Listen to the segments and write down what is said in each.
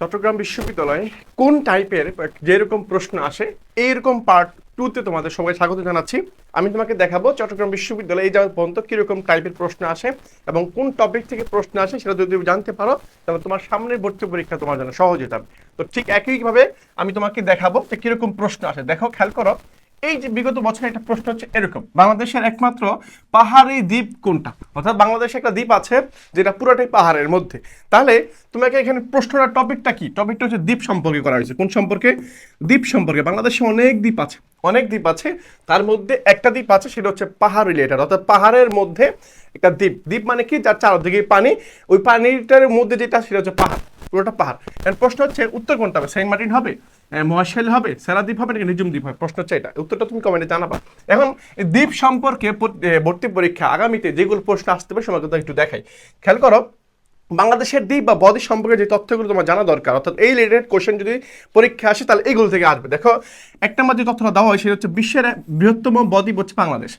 চট্টগ্রাম বিশ্ববিদ্যালয়ে কোন টাইপের যেরকম প্রশ্ন আসে, এইরকম পার্ট টুতে তোমাদের সবাই স্বাগত জানাচ্ছি। আমি তোমাকে দেখাবো চট্টগ্রাম বিশ্ববিদ্যালয়ে এই যাওয়ার পর্যন্ত কীরকম টাইপের প্রশ্ন আসে এবং কোন টপিক থেকে প্রশ্ন আসে সেটা যদি তুমি জানতে পারো, তাহলে তোমার সামনের ভর্তি পরীক্ষা তোমার জন্য সহজ হয়ে যাবে। তো ঠিক একইভাবে আমি তোমাকে দেখাবো যে কীরকম প্রশ্ন আসে। দেখো, খেয়াল করো এই যে বিগত বছরে একটা প্রশ্ন হচ্ছে এরকম। বাংলাদেশের একমাত্র পাহাড়ি দ্বীপ কোনটা? অর্থাৎ বাংলাদেশে একটা দ্বীপ আছে যেটা পুরোটাই পাহাড়ের মধ্যে। তাহলে তোমাকে এখানে প্রশ্নটা টপিকটা কি? টপিকটা হচ্ছে দ্বীপ সম্পর্কে করা হয়েছে। কোন সম্পর্কে? দ্বীপ সম্পর্কে। বাংলাদেশে অনেক দ্বীপ আছে। অনেক দ্বীপ আছে। তার মধ্যে একটা দ্বীপ আছে, সেটা হচ্ছে পাহাড় রিলেটেড অর্থাৎ পাহাড়ের মধ্যে একটা দ্বীপ। দ্বীপ মানে কি? যার চারদিকে পানি। ওই পানিটার মধ্যে যেটা, সেটা হচ্ছে পাহাড়। পুরোটা পাহাড়। প্রশ্ন হচ্ছে, উত্তর কোনটা হবে? সেন্ট মার্টিন হবে? মহাশাল হবে, সেরাদ্বীপ হবে নাকি নিজুম দ্বীপ হবে? প্রশ্ন হচ্ছে এটা। উত্তরটা তুমি কমেন্টে জানাবা। এখন দ্বীপ সম্পর্কে ভর্তি পরীক্ষা আগামীতে যেগুলো প্রশ্ন আসতে পারে সময় একটু দেখাই। খেয়াল করো, বাংলাদেশের দ্বীপ বা বদ্বীপ সম্পর্কে যে তথ্যগুলো তোমার জানা দরকার, অর্থাৎ এই রিলেটেড কোশ্চেন যদি পরীক্ষা আসে, তাহলে এইগুলো থেকে আসবে। দেখো, একটা আমার যে তথ্যটা দেওয়া হয়, সেটা হচ্ছে বিশ্বের বৃহত্তম বদ্বীপ হচ্ছে বাংলাদেশ।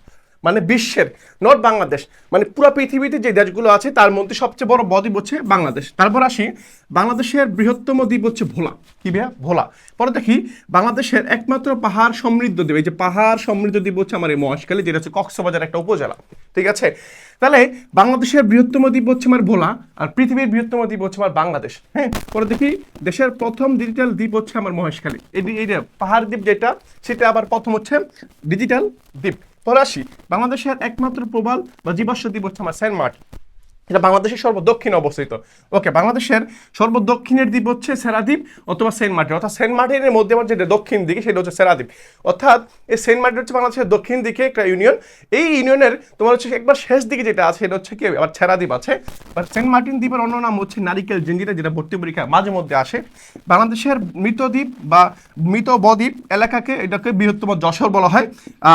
মানে বিশ্বের নট বাংলাদেশ মানে পুরো পৃথিবীতে যে দেশগুলো আছে, তার মধ্যে সবচেয়ে বড় বদ্বীপ হচ্ছে বাংলাদেশ। তারপর আসি, বাংলাদেশের বৃহত্তম দ্বীপ হচ্ছে ভোলা। কি ভাইয়া? ভোলা। পরে দেখি, বাংলাদেশের একমাত্র পাহাড় সমৃদ্ধ দ্বীপ, এই যে পাহাড় সমৃদ্ধ দ্বীপ হচ্ছে আমার এই মহেশখালী, যেটা হচ্ছে কক্সবাজার একটা উপজেলা। ঠিক আছে? তাহলে বাংলাদেশের বৃহত্তম দ্বীপ হচ্ছে আমার ভোলা, আর পৃথিবীর বৃহত্তম দ্বীপ হচ্ছে আমার বাংলাদেশ। হ্যাঁ? পরে দেখি, দেশের প্রথম ডিজিটাল দ্বীপ হচ্ছে আমার মহেশখালী। এই যে- এই যে পাহাড় দ্বীপ যেটা, সেটা আবার প্রথম হচ্ছে ডিজিটাল দ্বীপ। আসি বাংলাদেশের একমাত্র প্রবাল বা জীবাশ্ম দ্বীপ হচ্ছে আমার সেন্ট মার্টিন। এটা বাংলাদেশের সর্বদক্ষিণে অবস্থিত। ওকে, বাংলাদেশের সর্বদক্ষিণের দ্বীপ হচ্ছে সেরাদ্বীপ অথবা সেন্ট মার্টিন। অর্থাৎ সেন্ট মার্টিনের মধ্যে আমার যেটা দক্ষিণ দিকে, সেটা হচ্ছে সেরাদ্বীপ। অর্থাৎ এই সেন্ট মার্টিন হচ্ছে বাংলাদেশের দক্ষিণ দিকে একটা ইউনিয়ন। এই ইউনিয়নের তোমার হচ্ছে একবার শেষ দিকে যেটা আছে, সেটা হচ্ছে কি, আবার সেরাদ্বীপ আছে। আর সেন্ট মার্টিন দ্বীপের অন্য নাম হচ্ছে নারিকেল জেঞ্জিরা যেটা ভর্তি পরীক্ষা মাঝে মধ্যে আসে। বাংলাদেশের মৃতদ্বীপ বা মৃত বদ্বীপ এলাকাকে এটাকে বৃহত্তম যশোর বলা হয়।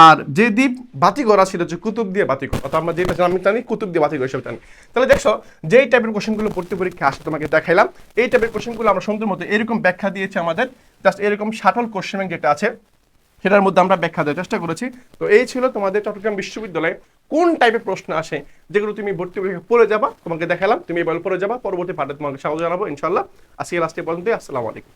আর যে দ্বীপ বাতিগড়া সেটা হচ্ছে কুতুব দিয়ে বাতিগড় অর্থাৎ আমরা যেটা আমি জানি কুতুব দিয়ে বাতিগড় হিসেবে জানি। তাহলে দেখছ, যেই টাইপের কোশ্চেনগুলো ভর্তি পরীক্ষা আসে, তোমাকে দেখাইলাম। এই টাইপের কোশ্চেনগুলো আমরা সুন্দর মতো এরকম ব্যাখ্যা দিয়েছে আমাদের। জাস্ট এরকম শাটল কোশ্চেন যেটা আছে। সেটার মধ্যে আমরা ব্যাখ্যা দেওয়ার চেষ্টা করেছি। তো এই ছিল তোমাদের চট্টগ্রাম বিশ্ববিদ্যালয়ে কোন টাইপের প্রশ্ন আসে, যেগুলো তুমি ভর্তি পরীক্ষা পড়ে যাবা, তোমাকে দেখালাম। তুমি এবার পড়ে যাবা, পরবর্তী পাঠে তোমাকে স্বাগত জানাব ইনশাল্লাহ আজকে লাস্টে পর্যন্ত আসসালামু আলাইকুম।